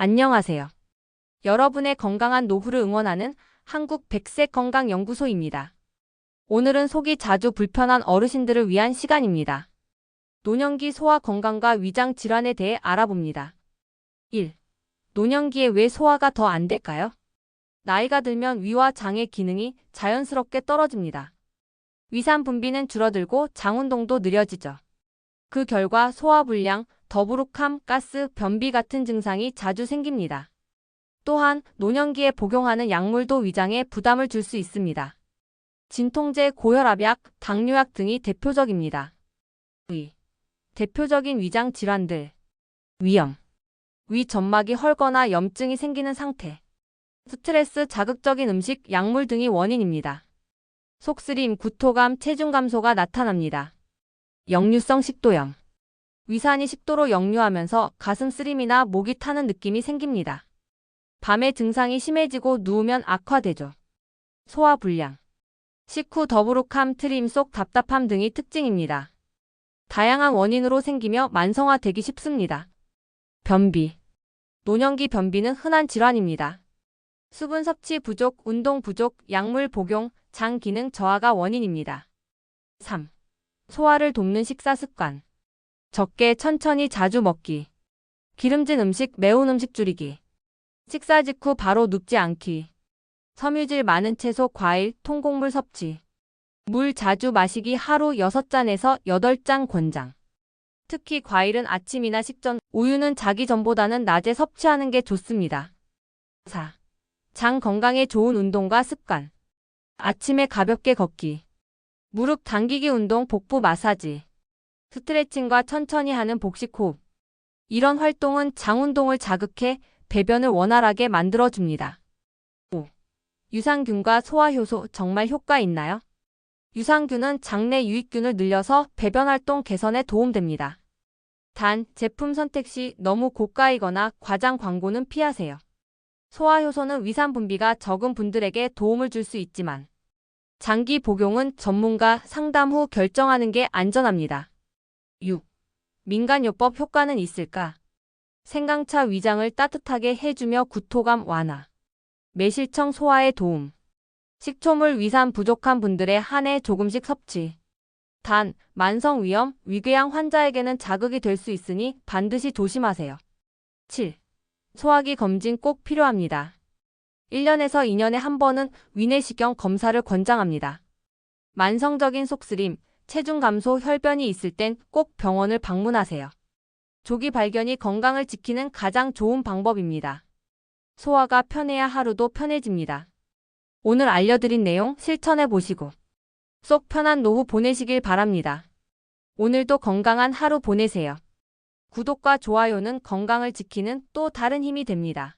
안녕하세요. 여러분의 건강한 노후를 응원하는 한국 백색 건강 연구소입니다. 오늘은 속이 자주 불편한 어르신들을 위한 시간입니다. 노년기 소화 건강과 위장 질환에 대해 알아봅니다. 1. 노년기에 왜 소화가 더 안 될까요? 나이가 들면 위와 장의 기능이 자연스럽게 떨어집니다. 위산 분비는 줄어들고 장 운동도 느려지죠. 그 결과 소화불량, 더부룩함, 가스, 변비 같은 증상이 자주 생깁니다. 또한 노년기에 복용하는 약물도 위장에 부담을 줄 수 있습니다. 진통제, 고혈압약, 당뇨약 등이 대표적입니다. 위. 대표적인 위장 질환들. 위염. 위 점막이 헐거나 염증이 생기는 상태. 스트레스, 자극적인 음식, 약물 등이 원인입니다. 속쓰림, 구토감, 체중 감소가 나타납니다. 역류성 식도염. 위산이 식도로 역류하면서 가슴 쓰림이나 목이 타는 느낌이 생깁니다. 밤에 증상이 심해지고 누우면 악화되죠. 소화 불량. 식후 더부룩함, 트림 속 답답함 등이 특징입니다. 다양한 원인으로 생기며 만성화되기 쉽습니다. 변비. 노년기 변비는 흔한 질환입니다. 수분 섭취 부족, 운동 부족, 약물 복용, 장 기능 저하가 원인입니다. 3. 소화를 돕는 식사 습관. 적게 천천히 자주 먹기. 기름진 음식, 매운 음식 줄이기. 식사 직후 바로 눕지 않기. 섬유질 많은 채소, 과일, 통곡물 섭취. 물 자주 마시기 하루 6잔에서 8잔 권장. 특히 과일은 아침이나 식전, 우유는 자기 전보다는 낮에 섭취하는 게 좋습니다. 4. 장 건강에 좋은 운동과 습관. 아침에 가볍게 걷기. 무릎 당기기 운동, 복부 마사지. 스트레칭과 천천히 하는 복식 호흡. 이런 활동은 장 운동을 자극해 배변을 원활하게 만들어줍니다. 5. 유산균과 소화효소 정말 효과 있나요? 유산균은 장내 유익균을 늘려서 배변 활동 개선에 도움됩니다. 단, 제품 선택 시 너무 고가이거나 과장 광고는 피하세요. 소화효소는 위산 분비가 적은 분들에게 도움을 줄 수 있지만 장기 복용은 전문가 상담 후 결정하는 게 안전합니다. 6. 민간요법 효과는 있을까? 생강차 위장을 따뜻하게 해주며 구토감 완화. 매실청 소화에 도움. 식초물 위산 부족한 분들의 한해 조금씩 섭취. 단, 만성 위염, 위궤양 환자에게는 자극이 될 수 있으니 반드시 조심하세요. 7. 소화기 검진 꼭 필요합니다. 1년에서 2년에 한 번은 위내시경 검사를 권장합니다. 만성적인 속쓰림, 체중 감소, 혈변이 있을 땐 꼭 병원을 방문하세요. 조기 발견이 건강을 지키는 가장 좋은 방법입니다. 소화가 편해야 하루도 편해집니다. 오늘 알려드린 내용 실천해 보시고 속 편한 노후 보내시길 바랍니다. 오늘도 건강한 하루 보내세요. 구독과 좋아요는 건강을 지키는 또 다른 힘이 됩니다.